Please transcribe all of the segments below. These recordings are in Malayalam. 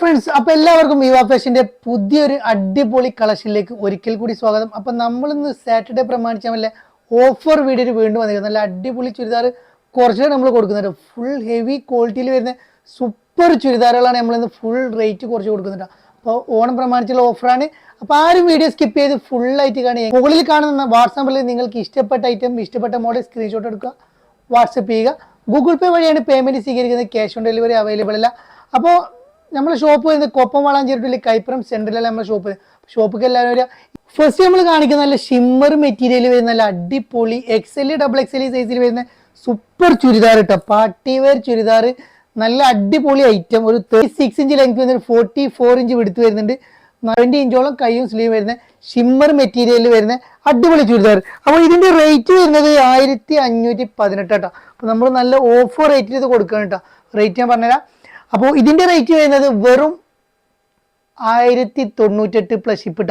ഫ്രണ്ട്സ് അപ്പൊ എല്ലാവർക്കും വിവാ ഫാഷന്റെ പുതിയൊരു അടിപൊളി കളക്ഷനിലേക്ക് ഒരിക്കൽ കൂടി സ്വാഗതം. അപ്പൊ നമ്മളിന്ന് സാറ്റർഡേ പ്രമാണിച്ച വല്ല ഓഫർ വീഡിയോ വീണ്ടും വന്നിരിക്കുന്നത്. നല്ല അടിപൊളി ചുരിദാർ കുറച്ച് നമ്മൾ കൊടുക്കുന്നുണ്ട്. ഫുൾ ഹെവി ക്വാളിറ്റിയിൽ വരുന്ന സൂപ്പർ ചുരിദാറുകളാണ് നമ്മളിന്ന് ഫുൾ റേറ്റ് കുറച്ച് കൊടുക്കുന്നുണ്ട്. അപ്പോൾ ഓണം പ്രമാണിച്ചുള്ള ഓഫറാണ് അപ്പോൾ ആരും വീഡിയോ സ്കിപ്പ് ചെയ്ത് ഫുൾ ആയിട്ട് കാണുക. മുകളിൽ കാണുന്ന വാട്സാപ്പിൽ നിങ്ങൾക്ക് ഇഷ്ടപ്പെട്ട ഐറ്റം ഇഷ്ടപ്പെട്ട മോഡൽ സ്ക്രീൻഷോട്ട് എടുക്കുക. വാട്സപ്പ് ചെയ്യുക. ഗൂഗിൾ പേ വഴിയാണ് പേയ്മെന്റ് സ്വീകരിക്കുന്നത്. ക്യാഷ് ഓൺ ഡെലിവറി അവൈലബിൾ അല്ല. അപ്പോൾ നമ്മുടെ ഷോപ്പ് വരുന്നത് കൊപ്പം വളാഞ്ചേരി കൈപ്പുറം സെൻട്രലാണ് നമ്മുടെ ഷോപ്പ് ഷോപ്പൊക്കെ എല്ലാവരും വരിക ഫസ്റ്റ് നമ്മൾ കാണിക്കുന്ന നല്ല ഷിമ്മർ മെറ്റീരിയൽ വരുന്ന നല്ല അടിപൊളി X L double X L സൈസിൽ വരുന്ന സൂപ്പർ ചുരിദാർ കേട്ടോ പാർട്ടി വെയർ ചുരിദാർ. നല്ല അടിപൊളി ഐറ്റം ഒരു തേർട്ടി സിക്സ് ഇഞ്ച് ലെങ്ത് വരുന്നുണ്ട് ഫോർട്ടി ഫോർ ഇഞ്ച് വിടുത്ത് വരുന്നുണ്ട് ട്വന്റി ഇഞ്ചോളം കൈയും സ്ലീവ് വരുന്ന ഷിമ്മർ മെറ്റീരിയലിൽ വരുന്ന അടിപൊളി ചുരിദാർ. അപ്പോൾ ഇതിന്റെ റേറ്റ് വരുന്നത് ആയിരത്തി അഞ്ഞൂറ്റി പതിനെട്ട് കേട്ടോ അപ്പോൾ നമ്മൾ നല്ല ഓഫർ റേറ്റിൽ ഇത് കൊടുക്കണം കേട്ടോ റേറ്റ് ഞാൻ പറഞ്ഞുതരാം. അപ്പോൾ ഇതിന്റെ റേറ്റ് വരുന്നത് വെറും ആയിരത്തി തൊണ്ണൂറ്റെട്ട് പ്ലസ് ഷിപ്പ്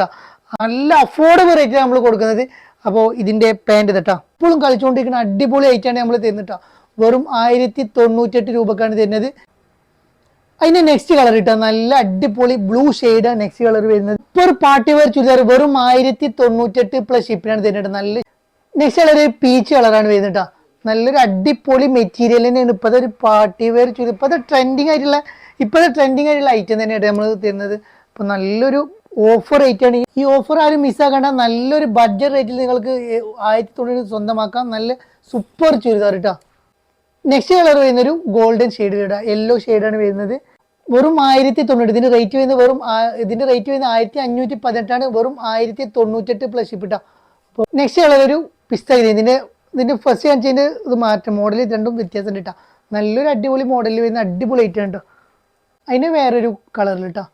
നല്ല അഫോർഡബിൾ റേറ്റ് നമ്മൾ കൊടുക്കുന്നത്. അപ്പോൾ ഇതിന്റെ പാന്റ് തട്ടാ ഇപ്പോഴും കളിച്ചുകൊണ്ടിരിക്കുന്ന അടിപൊളി ഐറ്റാണ് നമ്മൾ തരുന്നിട്ടാ വെറും ആയിരത്തി തൊണ്ണൂറ്റെട്ട് രൂപക്കാണ് തരുന്നത്. അതിന്റെ നെക്സ്റ്റ് കളർ കിട്ടുക നല്ല അടിപൊളി ബ്ലൂ ഷെയ്ഡ് നെക്സ്റ്റ് കളർ വരുന്നത്. ഇപ്പോൾ ഒരു പാർട്ടി വെയർ ചുരിദാർ വെറും ആയിരത്തി തൊണ്ണൂറ്റെട്ട് പ്ലസ് ഷിപ്പിനാണ് തരുന്നത് നല്ല നെക്സ്റ്റ് കളർ പീച്ച് കളറാണ് വരുന്നത് ട്ടാ. നല്ലൊരു അടിപൊളി മെറ്റീരിയൽ തന്നെയാണ്. ഇപ്പോഴത്തെ ഒരു പാർട്ടി വെയർ ചുരിദാർ ഇപ്പോഴത്തെ ട്രെൻഡിങ് ആയിട്ടുള്ള ഇപ്പോഴത്തെ ട്രെൻഡിങ് ആയിട്ടുള്ള ഐറ്റം തന്നെയാണ് നമ്മൾ തരുന്നത്. അപ്പോൾ നല്ലൊരു ഓഫർ റേറ്റ് ആണ്. ഈ ഓഫർ ആരും മിസ്സാക്കണ്ട നല്ലൊരു ബഡ്ജറ്റ് റേറ്റിൽ നിങ്ങൾക്ക് ആയിരത്തി തൊണ്ണൂറ് സ്വന്തമാക്കാം. നല്ല സൂപ്പർ ചുരിദാർ കേട്ടോ നെക്സ്റ്റ് കളർ വരുന്ന ഒരു ഗോൾഡൻ ഷെയ്ഡ് കേട്ടോ യെല്ലോ ആണ് വരുന്നത്. വെറും ആയിരത്തി തൊണ്ണൂറ് ഇതിന്റെ റേറ്റ് വരുന്നത് വെറും ഇതിന്റെ റേറ്റ് വരുന്നത് ആയിരത്തി അഞ്ഞൂറ്റി പതിനെട്ടാണ്. വെറും ആയിരത്തി തൊണ്ണൂറ്റെട്ട് പ്ലസ് ഷിപ്പ് കേട്ടോ നെക്സ്റ്റ് കളർ ഒരു പിസ്ത ഇതിന്റെ ഇതിന്റെ ഫസ്റ്റ് ഞാൻ ചെയ്യുന്ന ഇത് മാറ്റം. മോഡൽ രണ്ടും വ്യത്യാസം കിട്ടാ നല്ലൊരു അടിപൊളി മോഡലിൽ വരുന്ന അടിപൊളി ഐറ്റം കേട്ടോ അതിന് വേറൊരു കളറിൽ കേട്ടോ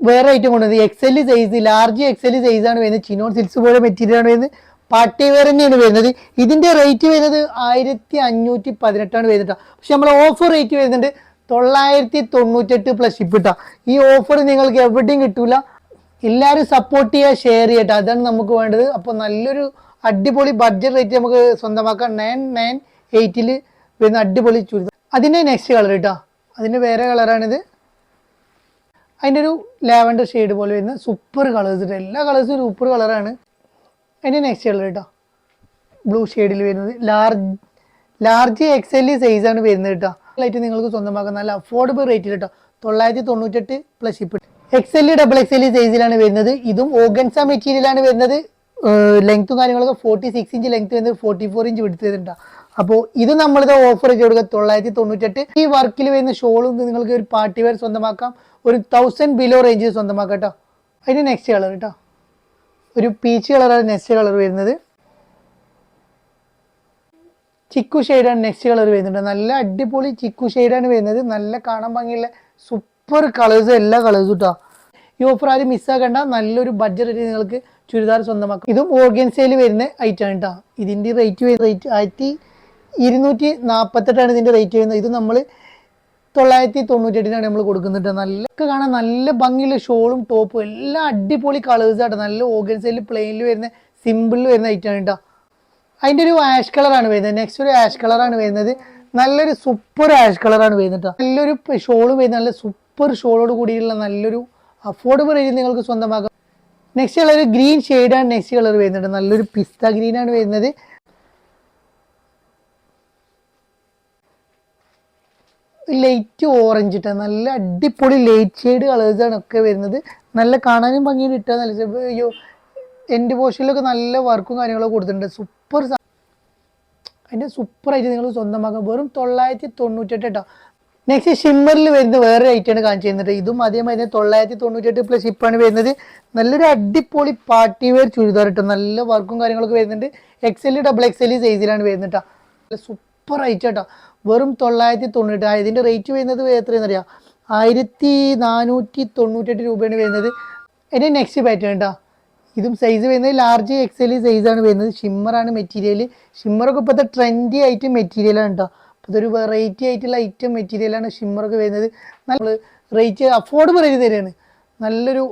വേറെ ഐറ്റം കൊണ്ടുവന്നത് XL size large XL size ആണ് വരുന്നത്. ചിനോൺ സിൽസ് പോലെ മെറ്റീരിയൽ ആണ് വരുന്നത്. പാർട്ടി വെയർ തന്നെയാണ് വരുന്നത്. ഇതിന്റെ റേറ്റ് വരുന്നത് ആയിരത്തി അഞ്ഞൂറ്റി പതിനെട്ടാണ് വരുന്നത് പക്ഷെ നമ്മൾ ഓഫർ റേറ്റ് വരുന്നുണ്ട് തൊള്ളായിരത്തി തൊണ്ണൂറ്റെട്ട് പ്ലസ് ഷിപ്പ് കിട്ടാം ഈ ഓഫർ നിങ്ങൾക്ക് എവിടെയും കിട്ടൂല. എല്ലാവരും സപ്പോർട്ട് ചെയ്യുക ഷെയർ ചെയ്യട്ടെ. അതാണ് നമുക്ക് വേണ്ടത്. അപ്പോൾ നല്ലൊരു അടിപൊളി ബഡ്ജറ്റ് റേറ്റ് നമുക്ക് സ്വന്തമാക്കാം. നയൻ നയൻ എയ്റ്റിൽ വരുന്ന അടിപൊളി ചുരിദാർ. അതിന്റെ നെക്സ്റ്റ് കളർ കേട്ടോ അതിന്റെ വേറെ കളറാണിത് അതിന്റെ ഒരു ലാവൻഡർ ഷെയ്ഡ് പോലെ വരുന്ന സൂപ്പർ കളേഴ്സ് എല്ലാ കളേഴ്സും സൂപ്പർ കളറാണ് അതിന്റെ നെക്സ്റ്റ് കളർ കേട്ടോ ബ്ലൂ ഷെയ്ഡിൽ വരുന്നത്. ലാർജ് ലാർജ് എക്സ് എൽ സൈസാണ് വരുന്നത് കേട്ടോ ലൈറ്റ് നിങ്ങൾക്ക് സ്വന്തമാക്കാം. നല്ല അഫോർഡബിൾ റേറ്റിൽ കേട്ടോ തൊള്ളായിരത്തി തൊണ്ണൂറ്റെട്ട് plus ship XL double XL സൈസിലാണ് വരുന്നത്. ഇതും ഓഗൻസ മെറ്റീരിയലാണ് വരുന്നത്. ലെങ്ത്തും കാര്യങ്ങളൊക്കെ ഫോർട്ടി സിക്സ് ഇഞ്ച് ലെങ്ത് വരുന്നത് ഫോർട്ടി ഫോർ ഇഞ്ച് വരുന്നുണ്ട് അപ്പോൾ ഇത് നമ്മളിത് ഓഫർ ചെയ്ത് കൊടുക്കുക. തൊള്ളായിരത്തി തൊണ്ണൂറ്റെട്ട് ഈ വർക്കിൽ വരുന്ന ഷോളും നിങ്ങൾക്ക് ഒരു പാർട്ടി വെയർ സ്വന്തമാക്കാം. ഒരു തൗസൻഡ് ബിലോ റേഞ്ചിൽ സ്വന്തമാക്കാം കേട്ടോ അതിന് നെക്സ്റ്റ് കളർ കേട്ടോ ഒരു പീച്ച് കളറാണ് നെക്സ്റ്റ് കളർ വരുന്നത്. ചിക്കു ഷെയ്ഡാണ് നെക്സ്റ്റ് കളർ വരുന്നുണ്ട് നല്ല അടിപൊളി ചിക്കു ഷെയ്ഡാണ് വരുന്നത്. നല്ല കാണാൻ ഭംഗിയുള്ള സൂപ്പർ കളേഴ്സ് എല്ലാ കളേഴ്സും കേട്ടോ ഈ ഓഫർ ആരും മിസ്സാക്കേണ്ട നല്ലൊരു ബഡ്ജറ്റ് നിങ്ങൾക്ക് ചുരിദാർ സ്വന്തമാക്കാം. ഇതും ഓർഗൻസയിൽ വരുന്ന ഐറ്റം ആണ് കേട്ടോ ഇതിന്റെ റേറ്റ് റേറ്റ് ആയിരത്തി ഇരുന്നൂറ്റി നാൽപ്പത്തെട്ടാണ് ഇതിന്റെ റേറ്റ് വരുന്നത്. ഇത് നമ്മൾ തൊള്ളായിരത്തി തൊണ്ണൂറ്റെട്ടിനാണ് നമ്മൾ കൊടുക്കുന്നുണ്ട് നല്ല കാണാൻ നല്ല ഭംഗിയുള്ള ഷോളും ടോപ്പും എല്ലാം അടിപൊളി കളേഴ്സ് ആട്ടോ. നല്ല ഓർഗൻസയിൽ പ്ലെയിനിൽ വരുന്ന സിമ്പിളിൽ വരുന്ന ഐറ്റം ആണ് കേട്ടോ അതിന്റെ ഒരു ആഷ് കളറാണ് വരുന്നത്. നെക്സ്റ്റ് ഒരു ആഷ് കളറാണ് വരുന്നത്. നല്ലൊരു സൂപ്പർ ആഷ് കളറാണ് വരുന്നത്. നല്ലൊരു ഷോൾ വരുന്നത് നല്ല സൂപ്പർ ഷോളോട് കൂടിയുള്ള നല്ലൊരു അഫോർഡബിൾ റേഞ്ചിൽ നിങ്ങൾക്ക് സ്വന്തമാക്കാം. നെക്സ്റ്റ് കളർ ഗ്രീൻ ഷെയ്ഡാണ് നെക്സ്റ്റ് കളർ വരുന്നത്. നല്ലൊരു പിസ്ത ഗ്രീൻ ആണ് വരുന്നത്. ലൈറ്റ് ഓറഞ്ച് ഇട്ട നല്ല അടിപൊളി ലൈറ്റ് ഷെയ്ഡ് കളേഴ്സാണ് ഒക്കെ വരുന്നത്. നല്ല കാണാനും ഭംഗിയിൽ ഇട്ടാൽ നല്ല അയ്യോ എന്റെ പോഷനിലൊക്കെ നല്ല വർക്കും കാര്യങ്ങളൊക്കെ കൊടുത്തിട്ടുണ്ട്. സൂപ്പർ അതിന്റെ സൂപ്പറായിട്ട് നിങ്ങൾ സ്വന്തമാക്കാം. വെറും തൊള്ളായിരത്തി തൊണ്ണൂറ്റെട്ട് കേട്ടോ നെക്സ്റ്റ് ഷിമ്മറിൽ വരുന്ന വേറെ ഐറ്റാണ് കാണിച്ചു തരുന്നത്. ഇതും അതേമാതിരി തൊള്ളായിരത്തി തൊണ്ണൂറ്റെട്ട് പ്ലസ് ഇപ്പാണ് വരുന്നത്. നല്ലൊരു അടിപൊളി പാർട്ടി വെയർ ചുരിദാർ കേട്ടോ നല്ല വർക്കും കാര്യങ്ങളൊക്കെ വരുന്നുണ്ട്. എക്സൽ ഡബിൾ എക്സൽ സൈസിലാണ് വരുന്നത് നല്ല സൂപ്പർ ഐറ്റം കേട്ടോ വെറും തൊള്ളായിരത്തി തൊണ്ണൂറ്റി ഇതിന്റെ റേറ്റ് വരുന്നത് എത്രയെന്ന് അറിയാം? ആയിരത്തി നാനൂറ്റി തൊണ്ണൂറ്റെട്ട് രൂപയാണ് വരുന്നത്. എന്റെ നെക്സ്റ്റ് പാറ്റേൺ കേട്ടോ ഇതും സൈസ് വരുന്നത് ലാർജ് എക്സൽ സൈസാണ് വരുന്നത്. ഷിമ്മറാണ് മെറ്റീരിയൽ ഷിമ്മറൊക്കെ ഇപ്പോഴത്തെ ട്രെൻഡി ആയിട്ട് മെറ്റീരിയലാണ് കേട്ടോ ഇതൊരു വെറൈറ്റി ആയിട്ടുള്ള ഐറ്റം മെറ്റീരിയലാണ് ഷിമ്മറൊക്കെ വരുന്നത്. നമ്മൾ റേറ്റ് അഫോർഡബിൾ റേറ്റ് തരികയാണ് നല്ലൊരു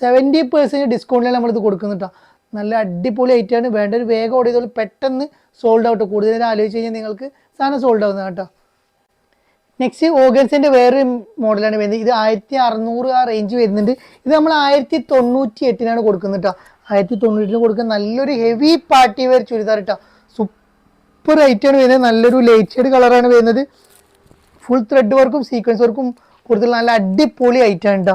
സെവന്റി പെർസെന്റ് ഡിസ്കൗണ്ടിലാണ് നമ്മളിത് കൊടുക്കുന്നത് കേട്ടോ നല്ല അടിപൊളി ഐറ്റമാണ് വേണ്ട ഒരു വേഗം ഓർഡർ ചെയ്തോളൂ പെട്ടെന്ന് സോൾഡ് ഔട്ട് കൂടുതൽ നേരം ആലോചിച്ച് കഴിഞ്ഞാൽ നിങ്ങൾക്ക് സാധനം സോൾഡ് ആവുന്ന കേട്ടോ നെക്സ്റ്റ് ഓഗൻസിന്റെ വേറൊരു മോഡലാണ് വരുന്നത്. ഇത് ആയിരത്തി അറുന്നൂറ് ആ റേഞ്ച് വരുന്നുണ്ട്. ഇത് നമ്മൾ ആയിരത്തി തൊണ്ണൂറ്റി എട്ടിനാണ് കൊടുക്കുന്നത് കേട്ടോ ആയിരത്തി തൊണ്ണൂറ്റിന് കൊടുക്കുന്ന നല്ലൊരു ഹെവി പാർട്ടി വെയർ ചുരിദാർ കേട്ടോ സൂപ്പർ ആണ് വരുന്നത്. നല്ലൊരു ലൈറ്റ് ഷെയ്ഡ് കളറാണ് വരുന്നത്. ഫുൾ ത്രെഡ് വർക്കും സീക്വൻസ് വർക്കും കൂടുതൽ നല്ല അടിപൊളി ഐറ്റാണ് കേട്ടോ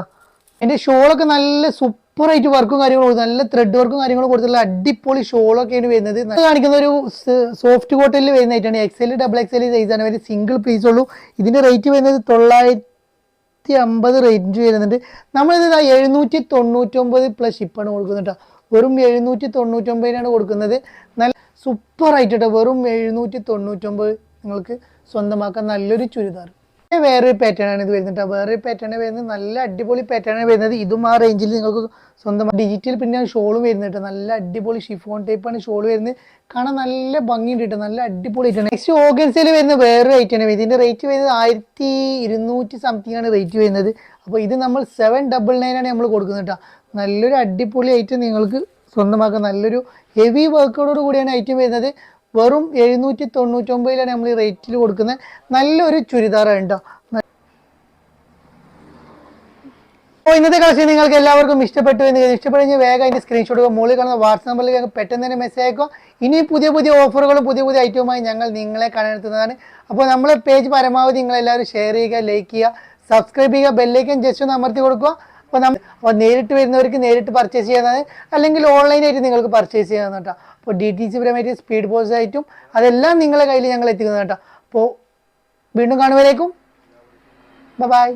എന്റെ ഷോളൊക്കെ നല്ല സൂപ്പർ ആയിട്ട് വർക്കും കാര്യങ്ങളും നല്ല ത്രെഡ് വർക്കും കാര്യങ്ങളും കൊടുത്തുള്ള അടിപൊളി ഷോളൊക്കെയാണ് വരുന്നത്. കാണിക്കുന്ന ഒരു സോഫ്റ്റ് കോട്ടലിൽ വരുന്ന ഐറ്റാണ് എക്സൽ ഡബിൾ എക്സൽ സൈസാണ് വരുന്നത്. സിംഗിൾ പീസ് ഉള്ളൂ. ഇതിന്റെ റേറ്റ് വരുന്നത് തൊള്ളായിരത്തി അമ്പത് റേഞ്ച് വരുന്നുണ്ട്. നമ്മളിത് എഴുന്നൂറ്റി തൊണ്ണൂറ്റൊമ്പത് പ്ലസ് ഷിപ്പാണ് കൊടുക്കുന്നത് കേട്ടോ വെറും എഴുന്നൂറ്റി തൊണ്ണൂറ്റൊമ്പതിനാണ് കൊടുക്കുന്നത്. നല്ല സൂപ്പർ ആയിട്ട് കേട്ടോ വെറും എഴുന്നൂറ്റി തൊണ്ണൂറ്റൊമ്പത് നിങ്ങൾക്ക് സ്വന്തമാക്കാൻ നല്ലൊരു ചുരിദാർ വേറൊരു പാറ്റേൺ ആണ് ഇത് വരുന്നത്. വേറൊരു പാറ്റേൺ വരുന്നത് നല്ല അടിപൊളി പാറ്റേൺ ആണ് വരുന്നത്. ഇതും ആ റേഞ്ചിൽ നിങ്ങൾക്ക് സ്വന്തം ഡിജിറ്റൽ പിന്നെ ഷോളും വരുന്നത് ട്ടോ. നല്ല അടിപൊളി ഷിഫോൺ ടൈപ്പാണ് ഷോൾ വരുന്നത്. കാണാൻ നല്ല ഭംഗിയുണ്ട് കേട്ടോ നല്ല അടിപൊളി ആയിട്ടാണ് നെക്സ്റ്റ് ഓഗൻസിൽ വരുന്ന വേറൊരു ഐറ്റം ആണ്. ഇതിന്റെ റേറ്റ് വരുന്നത് ആയിരത്തി ഇരുന്നൂറ്റി സംതിങ് ആണ് റേറ്റ് വരുന്നത്. അപ്പോൾ ഇത് നമ്മൾ സെവൻ ഡബിൾ നയൻ ആണ് നമ്മൾ കൊടുക്കുന്നത് കേട്ടോ നല്ലൊരു അടിപൊളി ഐറ്റം നിങ്ങൾക്ക് സ്വന്തമാക്കാൻ നല്ലൊരു ഹെവി വർക്കോടോട് കൂടിയാണ് ഐറ്റം വരുന്നത്. വെറും എഴുന്നൂറ്റി തൊണ്ണൂറ്റൊമ്പതിലാണ് നമ്മൾ ഈ റേറ്റിൽ കൊടുക്കുന്നത് നല്ലൊരു ചുരിദാറാണ് കേട്ടോ ഇന്നത്തെ കളക്ഷൻ നിങ്ങൾക്ക് എല്ലാവർക്കും ഇഷ്ടപ്പെട്ടു എന്ന്. ഇഷ്ടപ്പെട്ടു വേഗം അതിന്റെ സ്ക്രീൻഷോട്ട് മുകളിൽ കാണുന്ന വാട്സാപ്പ് നമ്പറിലേക്ക് പെട്ടെന്ന് തന്നെ മെസ്സേജ് അയക്കുക. ഇനി പുതിയ പുതിയ ഓഫറുകളും പുതിയ പുതിയ ഐറ്റവുമായി ഞങ്ങൾ നിങ്ങളെ കാണാനെത്തുന്നതാണ് അപ്പോൾ നമ്മളെ പേജ് പരമാവധി നിങ്ങളെല്ലാവരും ഷെയർ ചെയ്യുക ലൈക്ക് ചെയ്യുക സബ്സ്ക്രൈബ് ചെയ്യുക ബെല്ലേക്കും ജസ്റ്റ് ഒന്ന് അമർത്തി കൊടുക്കുക. അപ്പോൾ നമ്മൾ നേരിട്ട് വരുന്നവർക്ക് നേരിട്ട് പർച്ചേസ് ചെയ്യാനാണ് അല്ലെങ്കിൽ ഓൺലൈനായിട്ട് നിങ്ങൾക്ക് പർച്ചേസ് ചെയ്യാൻ കേട്ടോ അപ്പോൾ ഡി ടി സി പരമായിട്ട് സ്പീഡ് പോസ്റ്റ് ആയിട്ടും അതെല്ലാം നിങ്ങളുടെ കയ്യിൽ ഞങ്ങൾ എത്തിക്കുന്നത് കേട്ടോ അപ്പോൾ വീണ്ടും കാണുവരേക്കും ബൈ